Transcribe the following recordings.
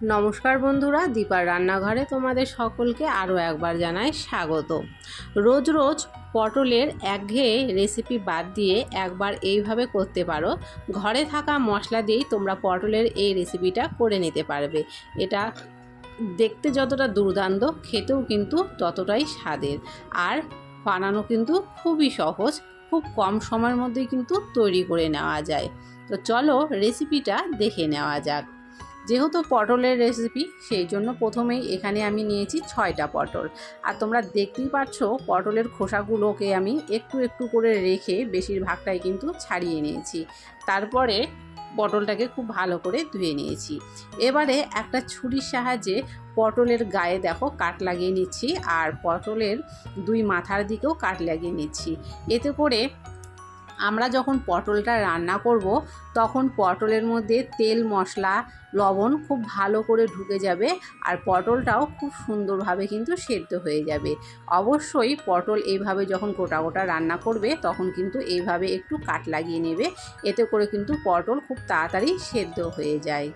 নমস্কার বন্ধুরা, দীপার রান্নাঘরে তোমাদের সকলকে আরও একবার জানাই স্বাগত। রোজ রোজ পটলের একঘেয়ে রেসিপি বাদ দিয়ে একবার এইভাবে করতে পারো। ঘরে থাকা মশলা দিয়েই তোমরা পটলের এই রেসিপিটা করে নিতে পারবে। এটা দেখতে যতটা দুর্দান্ত, খেতেও কিন্তু ততটাই স্বাদের। আর বানানো কিন্তু খুবই সহজ, খুব কম সময়ের মধ্যেই কিন্তু তৈরি করে নেওয়া যায়। তো চলো রেসিপিটা দেখে নেওয়া যাক। যেহেতু পটলের রেসিপি সেই জন্য প্রথমেই এখানে আমি নিয়েছি ছয়টা পটল। আর তোমরা দেখতেই পাচ্ছ পটলের খোসাগুলোকে আমি একটু একটু করে রেখে বেশিরভাগটাই কিন্তু ছাড়িয়ে নিয়েছি। তারপরে পটলটাকে খুব ভালো করে ধুয়ে নিয়েছি। এবারে একটা ছুরির সাহায্যে পটলের গায়ে দেখো কাট লাগিয়ে নিচ্ছি, আর পটলের দুই মাথার দিকেও কাট লাগিয়ে নিচ্ছি। এতে করে আমরা যখন পটলটা রান্না করব, তখন পটলের মধ্যে তেল, মশলা, লবণ খুব ভালো করে ঢুকে যাবে আর পটলটাও খুব সুন্দরভাবে কিন্তু সেদ্ধ হয়ে যাবে। অবশ্যই পটল এইভাবে যখন গোটা গোটা রান্না করবে, তখন কিন্তু এইভাবে একটু কাট লাগিয়ে নেবে, এতে করে কিন্তু পটল খুব তাড়াতাড়ি সেদ্ধ হয়ে যায়।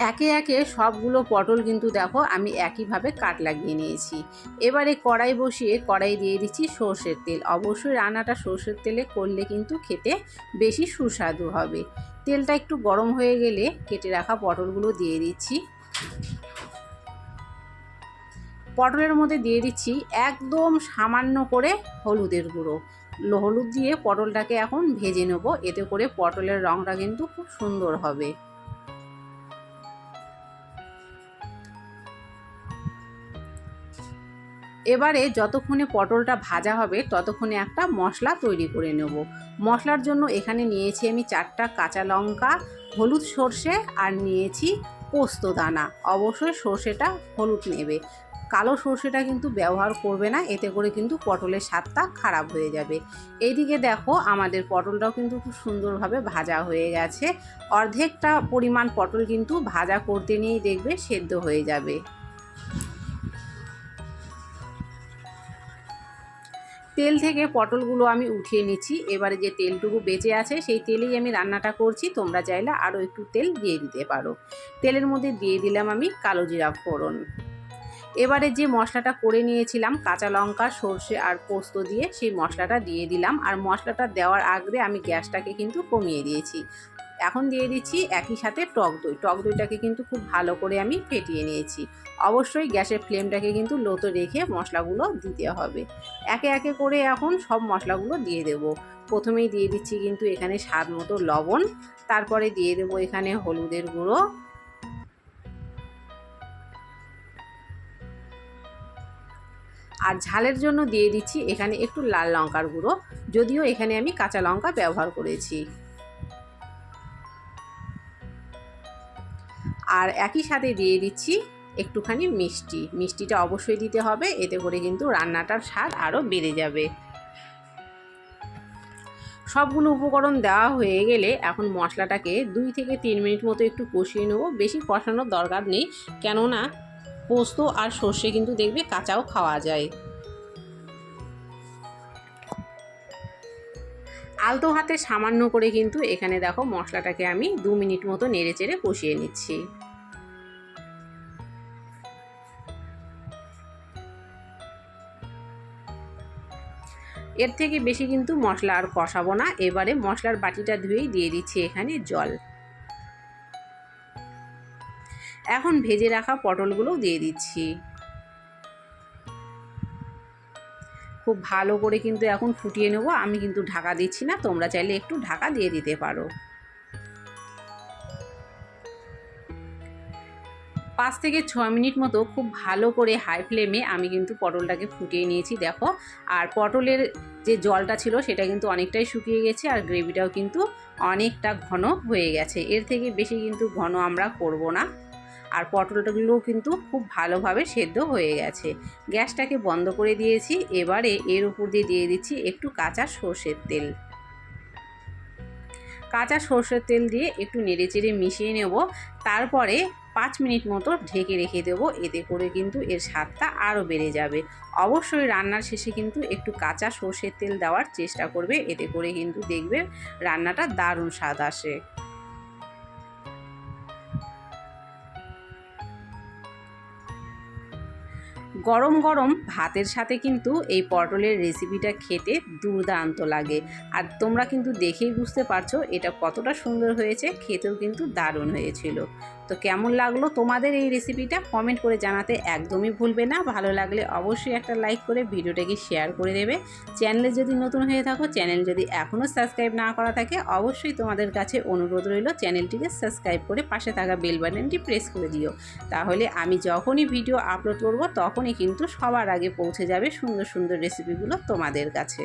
একে একে সবগুলো পটল কিন্তু দেখো আমি একইভাবে কাট লাগিয়ে নিয়েছি। এবারে কড়াই বসিয়ে কড়াই দিয়ে দিচ্ছি সর্ষের তেল। অবশ্যই রান্নাটা সর্ষের তেলে করলে কিন্তু খেতে বেশি সুস্বাদু হবে। তেলটা একটু গরম হয়ে গেলে কেটে রাখা পটলগুলো দিয়ে দিচ্ছি। পটলের মধ্যে দিয়ে দিচ্ছি একদম সামান্য করে হলুদের গুঁড়ো। হলুদ দিয়ে পটলটাকে এখন ভেজে নেব। এতে করে পটলের রঙটা কিন্তু খুব সুন্দর হবে। এবারে যতক্ষণে পটলটা ভাজা হবে, ততক্ষণে একটা মশলা তৈরি করে নেব। মশলার জন্য এখানে নিয়েছি আমি চারটা কাঁচা লঙ্কা, হলুদ সর্ষে আর নিয়েছি পোস্ত দানা। অবশ্যই সর্ষেটা হলুদ নেবে। কালো সর্ষেটা কিন্তু ব্যবহার করবে না, এতে করে কিন্তু পটলের স্বাদটা খারাপ হয়ে যাবে। এইদিকে দেখো, আমাদের পটলটাও কিন্তু খুব সুন্দরভাবে ভাজা হয়ে গেছে। অর্ধেকটা পরিমাণ পটল কিন্তু ভাজা করতে নিয়েই দেখবে সেদ্ধ হয়ে যাবে। তেল থেকে পটলগুলো আমি উঠিয়ে নিচ্ছি। এবারে যে তেলটুকু বেঁচে আছে, সেই তেলেই আমি রান্নাটা করছি। তোমরা চাইলে আরও একটু তেল দিয়ে দিতে পারো। তেলের মধ্যে দিয়ে দিলাম আমি কালো জিরা ফোড়ন। এবারে যে মশলাটা করে নিয়েছিলাম, কাঁচা লঙ্কা, সর্ষে আর পোস্ত দিয়ে, সেই মশলাটা দিয়ে দিলাম। আর মশলাটা দেওয়ার আগে আমি গ্যাসটাকে কিন্তু কমিয়ে দিয়েছি। এখন দিয়ে দিচ্ছি একই সাথে টক দই। টক দইটাকে কিন্তু খুব ভালো করে আমি ফেটিয়ে নিয়েছি। অবশ্যই গ্যাসের ফ্লেমটাকে কিন্তু লোতে রেখে মশলাগুলো দিতে হবে। একে একে করে এখন সব মশলাগুলো দিয়ে দেব। প্রথমেই দিয়ে দিচ্ছি কিন্তু এখানে স্বাদ মতো লবণ। তারপরে দিয়ে দেবো এখানে হলুদের গুঁড়ো। আর ঝালের জন্য দিয়ে দিচ্ছি এখানে একটু লাল লঙ্কার গুঁড়ো। যদিও এখানে আমি কাঁচা লঙ্কা ব্যবহার করেছি। আর একই সাথে দিয়ে দিচ্ছি একটুখানি মিষ্টি। মিষ্টিটা অবশ্যই দিতে হবে, এতে করে কিন্তু রান্নাটার স্বাদ আরও বেড়ে যাবে। সবগুলো উপকরণ দেওয়া হয়ে গেলে এখন মশলাটাকে দুই থেকে তিন মিনিট মতো একটু কষিয়ে নেব। বেশি কষানোর দরকার নেই, কেননা পোস্ত আর সর্ষে কিন্তু দেখবে কাঁচাও খাওয়া যায়। আলতো হাতে সামান্য করে কিন্তু এখানে দেখো মশলাটাকে আমি দু মিনিট মতো নেড়ে চেড়ে কষিয়ে নিচ্ছি। এর থেকে বেশি কিন্তু মশলা আর কষাবো না। এবারে মশলার বাটিটা ধুয়েই দিয়ে দিচ্ছি এখানে জল। এখন ভেজে রাখা পটলগুলো দিয়ে দিচ্ছি। খুব ভালো করে কিন্তু এখন ফুটিয়ে নেব। আমি কিন্তু ঢাকা দিচ্ছি না। তোমরা চাইলে একটু ঢাকা দিয়ে দিতে পারো। পাঁচ থেকে ছ মিনিট মতো খুব ভালো করে হাই ফ্লেমে আমি কিন্তু পটলটাকে ফুটিয়ে নিয়েছি, দেখো। আর পটলের যে জলটা ছিল সেটা কিন্তু অনেকটাই শুকিয়ে গেছে আর গ্রেভিটাও কিন্তু অনেকটা ঘন হয়ে গেছে। এর থেকে বেশি কিন্তু ঘন আমরা করব না। আর পটলগুলোও কিন্তু খুব ভালোভাবে সেদ্ধ হয়ে গেছে। গ্যাসটাকে বন্ধ করে দিয়েছি। এবারে এর উপর দিয়ে দিয়ে দিচ্ছি একটু কাঁচা সর্ষের তেল। কাঁচা সর্ষের তেল দিয়ে একটু নেড়েচেড়ে মিশিয়ে নেব। তারপরে পাঁচ মিনিট মতো ঢেকে রেখে দেব। এতে করে কিন্তু এর স্বাদটা আরও বেড়ে যাবে। অবশ্যই রান্নার শেষে কিন্তু একটু কাঁচা সর্ষের তেল দেওয়ার চেষ্টা করবে। এতে করে কিন্তু দেখবে রান্নাটা দারুণ স্বাদ আসে। গরম গরম ভাতের সাথে কিন্তু এই পটলের রেসিপিটা খেতে দুর্দান্ত লাগে। আর তোমরা কিন্তু দেখেই বুঝতে পারছ এটা কতটা সুন্দর হয়েছে, খেতেও কিন্তু দারুণ হয়েছিল। তো কেমন লাগল তোমাদের এই রেসিপিটা কমেন্ট করে জানাতে একদমই ভুলবে না। ভালো লাগলে অবশ্যই একটা লাইক করে ভিডিওটাকে শেয়ার করে দেবে। চ্যানেলে যদি নতুন হয়ে থাকো চ্যানেল যদি এখনও সাবস্ক্রাইব না করা থাকে, অবশ্যই তোমাদের কাছে অনুরোধ রইল চ্যানেলটিকে সাবস্ক্রাইব করে পাশে থাকা বেল বাটনটি প্রেস করে দিও। তাহলে আমি যখনই ভিডিও আপলোড করব, তখনই কিন্তু সবার আগে পৌঁছে যাবে সুন্দর সুন্দর রেসিপিগুলো তোমাদের কাছে।